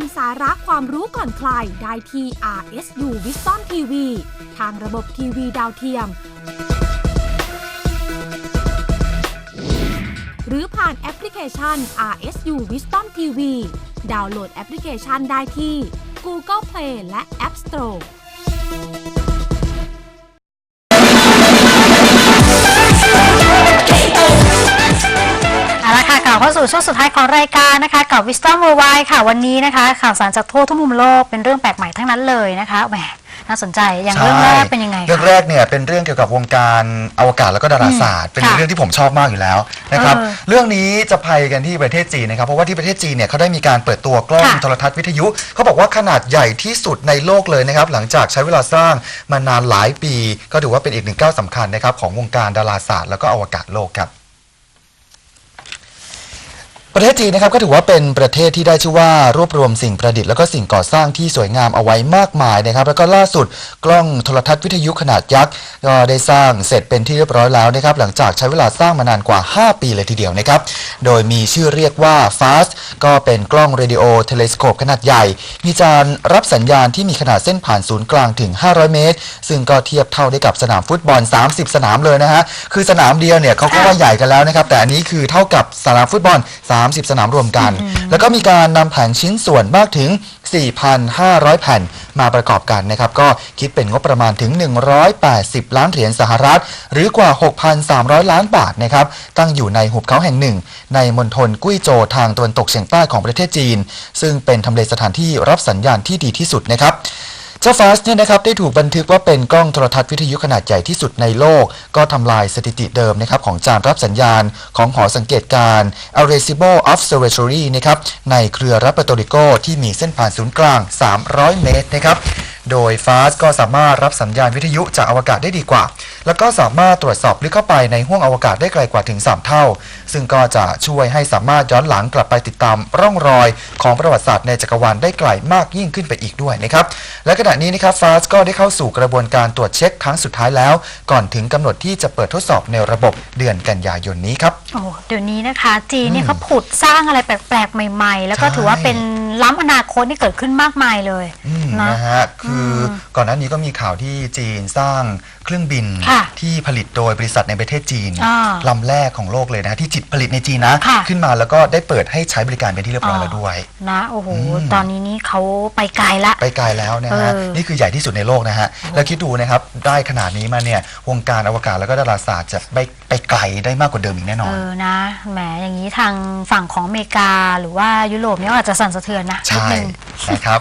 มสาระความรู้ก่อนใครได้ที่ RSU Wisdom TV ทางระบบทีวีดาวเทียม หรือผ่านแอปพลิเคชัน RSU Wisdom TV ดาวน์โหลดแอปพลิเคชันได้ที่ Google Play และ App Store เอาละค่ะกลับเข้าสู่ช่วงสุดท้ายของรายการนะคะกับ Wisdom Worldwide ค่ะวันนี้นะคะ ข่าวสารจากทั่วทุกมุมโลกเป็นเรื่องแปลกใหม่ทั้งนั้นเลยนะคะแหมน่าสนใจอย่างเรื่องแรกเป็นยังไงเรื่องคะแรกเนี่ยเป็นเรื่องเกี่ยวกับวงการอวกาศแล้วก็ดาราศาสตร์ เป็นค่ะเรื่องที่ผมชอบมากอยู่แล้วนะครับเออเรื่องนี้จะภัยกันที่ประเทศจีนนะครับเพราะว่าที่ประเทศจีนเนี่ยเขาได้มีการเปิดตัวกล้องค่ะโทรทัศน์วิทยุเขาบอกว่าขนาดใหญ่ที่สุดในโลกเลยนะครับหลังจากใช้เวลาสร้างมานานหลายปี ก็ถือว่าเป็นอีกหนึ่งก้าวสำคัญนะครับของวงการดาราศาสตร์แล้วก็อวกาศโลกครับ ประเทศจีนนะครับก็ถือว่าเป็นประเทศที่ได้ชื่อว่ารวบรวมสิ่งประดิษฐ์แล้วก็สิ่งก่อสร้างที่สวยงามเอาไว้มากมายนะครับ แล้วก็ล่าสุดกล้องโทรทัศน์วิทยุขนาดยักษ์ก็ได้สร้างเสร็จเป็นที่เรียบร้อยแล้วนะครับ หลังจากใช้เวลาสร้างมานานกว่า 5 ปีเลยทีเดียวนะครับ โดยมีชื่อเรียกว่า FAST ก็เป็นกล้องเรดิโอเทเลสโคปขนาดใหญ่ มีจานรับสัญญาณที่มีขนาดเส้นผ่านศูนย์กลางถึง 500 เมตร ซึ่งก็เทียบเท่าได้กับสนามฟุตบอล 30 สนามเลยนะฮะคือสนามเดียวเนี่ยเขาก็ว่าใหญ่กันแล้วนะครับแต่อันนี้คือเท่ากับสนามฟุตบอล30 สนามรวมกัน แล้วก็มีการนำแผงชิ้นส่วนมากถึง 4,500 แผ่นมาประกอบกันนะครับ ก็คิดเป็นงบประมาณถึง 180 ล้านเหรียญสหรัฐ หรือกว่า 6,300 ล้านบาทนะครับ ตั้งอยู่ในหุบเขาแห่งหนึ่ง ในมณฑลกุ้ยโจวทางตะวันตกเฉียงใต้ของประเทศจีน ซึ่งเป็นทำเลสถานที่รับสัญญาณที่ดีที่สุดนะครับ เจ้าฟาสเนี่ยนะครับได้ถูกบันทึกว่าเป็นกล้องโทรทัศน์วิทยุขนาดใหญ่ที่สุดในโลก ก็ทำลายสถิติเดิมนะครับของจานรับสัญญาณของหอสังเกตการ Arecibo Observatory นะครับในเครือรัปโตริโกที่มีเส้นผ่านศูนย์กลาง 300 เมตรนะครับ โดยฟาสก็สามารถรับสัญญาณวิทยุจากอวกาศได้ดีกว่า แล้วก็สามารถตรวจสอบลึกเข้าไปในห้วงอวกาศได้ไกลกว่าถึง 3 เท่า ซึ่งก็จะช่วยให้สามารถย้อนหลังกลับไปติดตามร่องรอย ของประวัติศาสตร์ในจักรวาลได้ไกลมากยิ่งขึ้นไปอีกด้วยนะครับ และขณะนี้นะครับฟาสก็ได้เข้าสู่กระบวนการตรวจเช็คครั้งสุดท้ายแล้ว ก่อนถึงกำหนดที่จะเปิดทดสอบในระบบเดือนกันยายนนี้ครับโอ้เดี๋ยวนี้นะคะจีนเนี่ยเขาผุดสร้างอะไรแปลกๆใหม่ ๆ แล้วก็ถือว่าเป็น ล้ำอนาคตที่เกิดขึ้นมากมายเลย อืมนะนะฮะคืออก่อนหน้านี้ก็มีข่าวที่จีนสร้างเครื่องบินค่ะที่ผลิตโดยบริษัทในประเทศจีนอ่าลำแรกของโลกเลยนะที่จิตผลิตในจีนนะค่ะ ขึ้นมาแล้วก็ได้เปิดให้ใช้บริการเป็นที่เรียบร้อยแล้วด้วย นะโอ้โหอืม ตอนนี้นี่เขาไปไกลละ ไปไกลแล้วนะฮะเออนี่คือใหญ่ที่สุดในโลกนะฮะแล้วคิดดูนะครับได้ขนาดนี้มาเนี่ยวงการอวกาศแล้วก็ดาราศาสตร์จะไปไปไกลได้มากกว่าเดิมอีกแน่นอเอนอนะแหมอย่างนี้ทางฝั่งของอเมริกาหรือว่ายุโรปเนี่ยก็อาจจะสั่นสะเทือนนะนิดใช่นึง นะครับ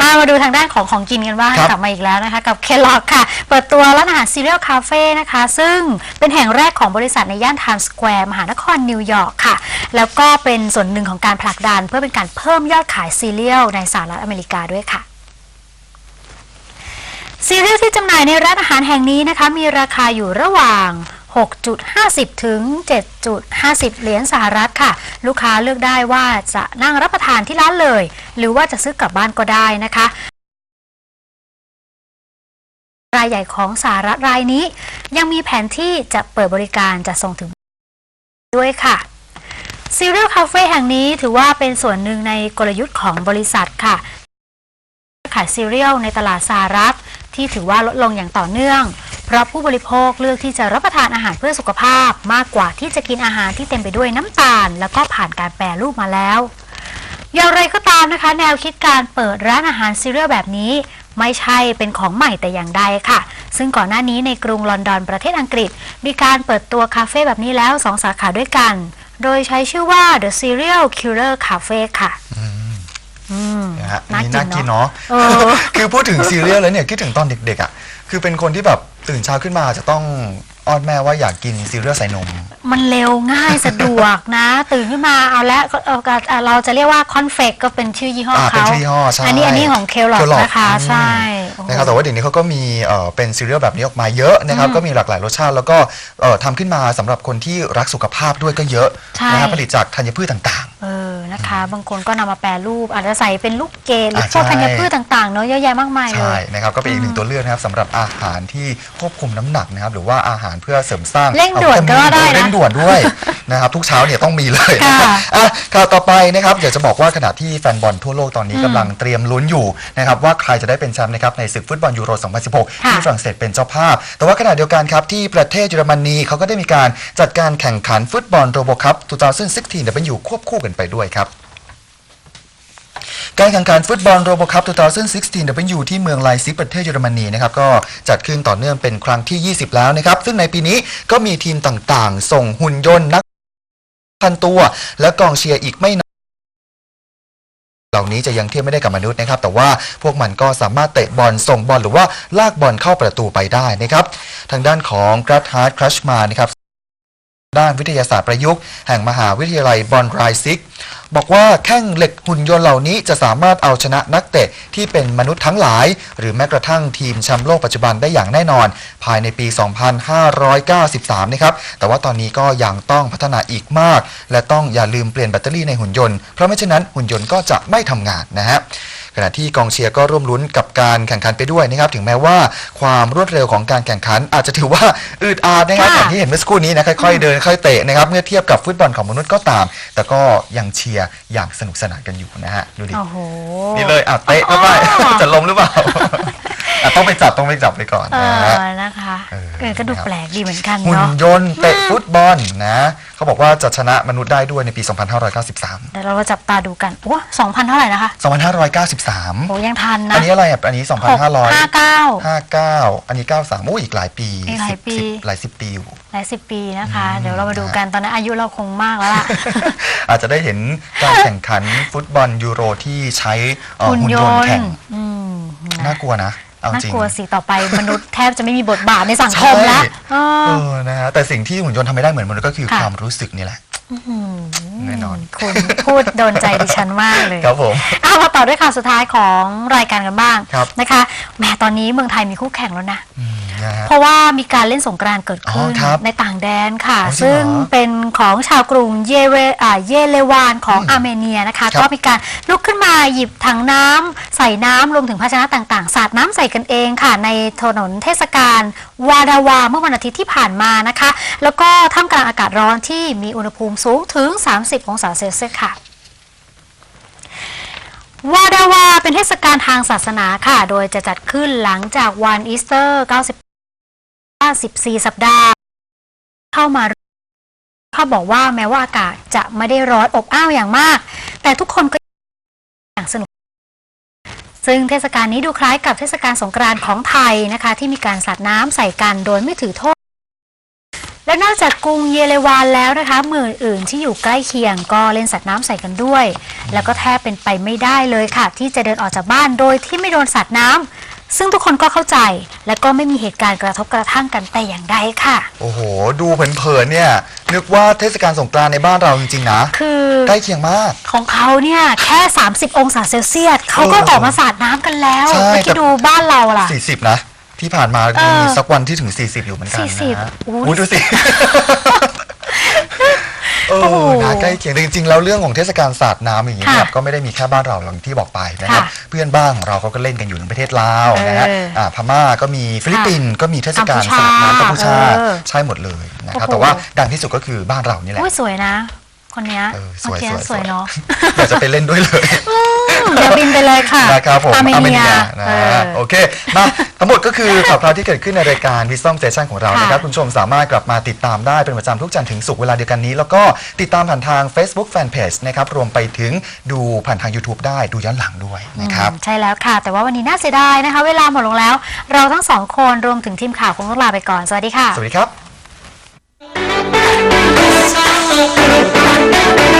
อะมาดูทางด้านของของกินกันบ้างครับ กลับมาอีกแล้วนะคะ กับเคล็อกค่ะ เปิด ตัวร้านอาหารซีเรียลคาเฟ่นะคะ ซึ่งเป็นแห่งแรกของบริษัทในย่านไทม์สแควร์มหานครนิวยอร์กค่ะ แล้วก็เป็นส่วนหนึ่งของการผลักดัน เพื่อเป็นการเพิ่มยอดขายซีเรียลในสหรัฐอเมริกาด้วยค่ะซีเรียลที่จำหน่ายในร้านอาหารแห่งนี้นะคะ มีราคาอยู่ระหว่าง 6.50 ถึง 7.50 เหรียญสหรัฐค่ะ ลูกค้าเลือกได้ว่าจะนั่งรับประทานที่ร้านเลย หรือว่าจะซื้อกลับบ้านก็ได้นะคะ รายใหญ่ของสหรัฐรายนี้ ยังมีแผนที่จะเปิดบริการจะส่งถึงด้วยค่ะซีเรียลคาเฟ่แห่งนี้ถือว่าเป็นส่วนหนึ่งในกลยุทธ์ของบริษัทค่ะ ขายซีเรียลในตลาดสหรัฐที่ถือว่าลดลงอย่างต่อเนื่อง เพราะผู้บริโภคเลือกที่จะรับประทานอาหารเพื่อสุขภาพ มากกว่าที่จะกินอาหารที่เต็มไปด้วยน้ำตาล แล้วก็ผ่านการแปรรูปมาแล้วอย่างไรก็ตามนะคะ แนวคิดการเปิดร้านอาหารซีเรียลแบบนี้ ไม่ใช่เป็นของใหม่แต่อย่างใดค่ะ ซึ่งก่อนหน้านี้ในกรุงลอนดอนประเทศอังกฤษ มีการเปิดตัวคาเฟ่แบบนี้แล้วสองสาขาด้วยกัน โดยใช้ชื่อว่า The Cereal Killer Cafe ค่ะอืมนะฮะน่าอันนี้กิน่านกินเนาะเนาะเออคือพูดถึงซีเรียลแล้วเนี่ยคิดถึงตอนเด็กๆอะคือเป็นคนที่แบบตื่นเช้าขึ้นมาจะต้อง อ้อนแม่ว่าอยากกินซีเรียลใส่นม มันเร็วง่ายสะดวกนะ ตื่นขึ้นมาเอาละก็เอาก็อะเราจะเรียกว่าคอนเฟกก็เป็นชื่อยี่ห้ออ่าเขาเป็นชื่อยี่ห้อใช่อันนี้อันนี้ของเคลล็อก Kellogg นะคะอืม ใช่โอ้โห นะครับแต่ว่าเดี๋ยวนี้เขาก็มีเอ่อเป็นซีเรียลแบบนี้ออกมาเยอะนะครับอืมก็มีหลากหลายรสชาติ แล้วก็เอ่อทำขึ้นมาสำหรับคนที่รักสุขภาพด้วยก็เยอะใช่ นะฮะผลิตจากธัญพืชต่าง เออ นะคะ บางคนก็นำมาแปรรูป อาจจะใส่เป็นลูกเกดหรืออ่าพวกใช่ธัญพืชต่างๆเนาะเยอะแยะมากมายเลใช่ย นะครับก็เป็นอีกหนึ่งตัวเลือกนะครับสำหรับอาหารที่ควบคุมน้ำหนักนะครับหรือว่าอาหารเพื่อเสริมสร้างเร่งด่วนก็ได้นะ เร่งด่วนด้วย นะครับทุกเช้าเนี่ยต้องมีเลยค่ะอะข่าวต่อไปนะครับอยากจะบอกว่าขณะที่แฟนบอลทั่วโลกตอนนี้กำลังเตรียมลุ้นอยู่นะครับว่าใครจะได้เป็นแชมป์นะครับในศึกฟุตบอลยูโร 2016ค่ะที่ฝรั่งเศสเป็นเจ้าภาพ แต่ว่าขณะเดียวกันครับที่ประเทศเยอรมนีเขาก็ได้มีการจัดการแข่งขันฟุตบอลโรโบคัพ2016เนี่ยเป็นอยู่ควบคู่กันไปด้วยครับการแข่งขันฟุตบอลโรบอคัพ2016 W ที่เมืองไลซิกประเทศเยอรมนีนะครับก็จัดขึ้นต่อเนื่องเป็นครั้งที่ 20 แล้วนะครับ ซึ่งในปีนี้ก็มีทีมต่างๆ ส่งหุ่นยนต์นัก พันตัว และกองเชียร์อีกไม่น้อยเหล่านี้จะยังเทียบไม่ได้กับมนุษย์นะครับ แต่ว่าพวกมันก็สามารถเตะบอลส่งบอลหรือว่าลากบอลเข้าประตูไปได้นะครับ ทางด้านของกราฟฮาร์ดครัชมานะครับ ด้านวิทยาศาสตร์ประยุกต์แห่งมหาวิทยาลัยบอนไรซิก บอกว่าแข้งเหล็กหุ่นยนต์เหล่านี้จะสามารถเอาชนะนักเตะที่เป็นมนุษย์ทั้งหลาย หรือแม้กระทั่งทีมแชมป์โลกปัจจุบันได้อย่างแน่นอน ภายในปี 2593 นะครับ แต่ว่าตอนนี้ก็ยังต้องพัฒนาอีกมาก และต้องอย่าลืมเปลี่ยนแบตเตอรี่ในหุ่นยนต์ เพราะไม่เช่นนั้นหุ่นยนต์ก็จะไม่ทำงานนะฮะ ขณะที่กองเชียร์ก็ร่วมลุ้นกับการแข่งขันไปด้วยนะครับถึงแม้ว่าความรวดเร็วของการแข่งขัน อาจจะถือว่าอืดอาดนะครับค่ะอย่างที่เห็นเมื่อสักครู่นี้นะค่อยๆเดินค่อยๆเตะนะครับเมื่อเทียบกับฟุตบอลของมนุษย์ก็ตาม แต่ก็ยังเชียร์อย่างสนุกสนานกันอยู่นะฮะดูดิโอ้โห นี่เลยอะเตะเข้าไปอ๋อจะล้มหรือเปล่า อะต้องไปจับต้องไปจับไปก่อนเอนะฮะอนะคะเออ เออก็ดูนะครับแปลกดีเหมือนกันหุ่นเนาะยนต์เตะฟุตบอลนะเขาบอกว่าจะชนะมนุษย์ได้ด้วยในปี 2593 เดี๋ยวเรามาจับตาดูกันโอ้สองพันเท่าไหร่นะคะ2593โอ้ยังทันนะอันนี้อะไรอะอันนี้ หกห้า2,500 เก้า 59 อันนี้ 93โอ้อีกหลายปีอีกหลายสิบปี สิบหลายสิบปีอยู่ หลายสิบปีนะคะอืมเดี๋ยวเรามาดูกันตอนนั้นอายุเราคงมากแล้วล่ะ อาจจะได้เห็นการแข่งขันฟุตบอลยูโรที่ใช้เอ่อหุ่นหุ่นยยนต์นแข่งต์อืมนะน่ากลัวนะ เอาน่าจริงกลัวสิต่อไปมนุษย์แทบจะไม่มีบทบาทในสังคมแล้วใช่เอเอออนะฮะแต่สิ่งที่หุ่นยนต์ทำไม่ได้เหมือนมนุษย์ก็คือค่ะ ความรู้สึกนี่แหละ แน่นอน คุณพูดโดนใจดิฉันมากเลยครับผม เอามาต่อด้วยข่าวสุดท้ายของรายการกันบ้างครับ นะคะแหมตอนนี้เมืองไทยมีคู่แข่งแล้วนะ อืม นะฮะ เพราะว่ามีการเล่นสงกรานต์เกิดขึ้นอ๋อครับในต่างแดนค่ะ อ๋อจริงเหรอซึ่งเป็นของชาวกรุงเยเวอ่าเยเลวานของอืมอาร์เมเนียนะคะ ครับก็มีการลุกขึ้นมาหยิบถังน้ำใส่น้ำรวมถึงภาชนะต่างๆ สาดน้ำใส่กันเองค่ะ ในถนนเทศกาลวาดาวาเมื่อวันอาทิตย์ที่ผ่านมานะคะ แล้วก็ท่ามกลางอากาศร้อนที่มีอุณหภูมิสูงถึง 30 องศาเซลเซียสค่ะ วาดาวาเป็นเทศกาลทางศาสนาค่ะ โดยจะจัดขึ้นหลังจากวันอีสเตอร์ 90 54สัปดาห์ เข้ามาเขาบอกว่าแม้ว่าอากาศจะไม่ได้ร้อนอบอ้าวอย่างมาก แต่ทุกคนก็อย่างสนุก ซึ่งเทศกาลนี้ดูคล้ายกับเทศกาลสงกรานต์ของไทยนะคะ ที่มีการสาดน้ำใส่กันโดยไม่ถือโทษ และนอกจากกรุงเยเลวานแล้วนะคะเมืองอื่นที่อยู่ใกล้เคียงก็เล่นสัตว์น้ำใส่กันด้วย แล้วก็แทบเป็นไปไม่ได้เลยค่ะ ที่จะเดินออกจากบ้านโดยที่ไม่โดนสัตว์น้ำ ซึ่งทุกคนก็เข้าใจ และก็ไม่มีเหตุการณ์กระทบกระทั่งกันแต่อย่างใดค่ะ โอ้โห ดูเผินๆเนี่ย นึกว่าเทศกาลสงกรานต์ในบ้านเราจริงๆนะ คือใกล้เคียงมาก ของเขาเนี่ยแค่ 30 องศาเซลเซียสเขาก็เออออกมาสาดน้ำกันแล้วใช่เมื่อแต่กี้ดูบ้านเราล่ะ 40 นะ ที่ผ่านมาเออมีสักวันที่ถึง 40 อยู่เหมือนกันนะ40ฮะอู้อู้ดูสิ เอโอ้โหอนะใกล้เคียงแต่จริงๆแล้วเรื่องของเทศกาลสาดน้ำอย่างนี้เนี่ยค่ะก็ไม่ได้มีแค่บ้านเราอย่างที่บอกไปนะครับค่ะเพื่อนบ้านของเราเขาก็เล่นกันอยู่ในประเทศลาวนะฮะเอออ่าพม่าก็มีฟิลิปปินส์ก็มีเทศกาลกัมพูชาสาดน้ำกัมพูชาเออ ใช่หมดเลยนะครับโอ้โหแต่ว่าดังที่สุดก็คือบ้านเรานี่แหละโอ้ยสวยนะ คนนี้สวยโเสวย เนาะอยากจะไปเล่นด้วยเลย เดี๋ยวบินไปเลยค่ะนะครับผมอเมริกานะเโอเคมาทั้งหมดก็คือข่าวคราวที่เกิดขึ้นในรายการวิซอมสเตชั่นของเรานะครับคุณผู้ชมสามารถกลับมาติดตามได้เป็นประจำทุกจันทร์ถึงศุกร์เวลาเดียวกันนี้ แล้วก็ติดตามผ่านทาง Facebook Fanpage นะครับ รวมไปถึงดูผ่านทาง YouTube ได้ดูย้อนหลังด้วยนะครับใช่แล้วค่ะ แต่ว่าวันนี้น่าเสียดายนะคะ เวลาหมดลงแล้ว เราทั้งสองคนรวมถึงทีมข่าวคงต้องลาไปก่อน สวัสดีค่ะ สวัสดีครับ Thank.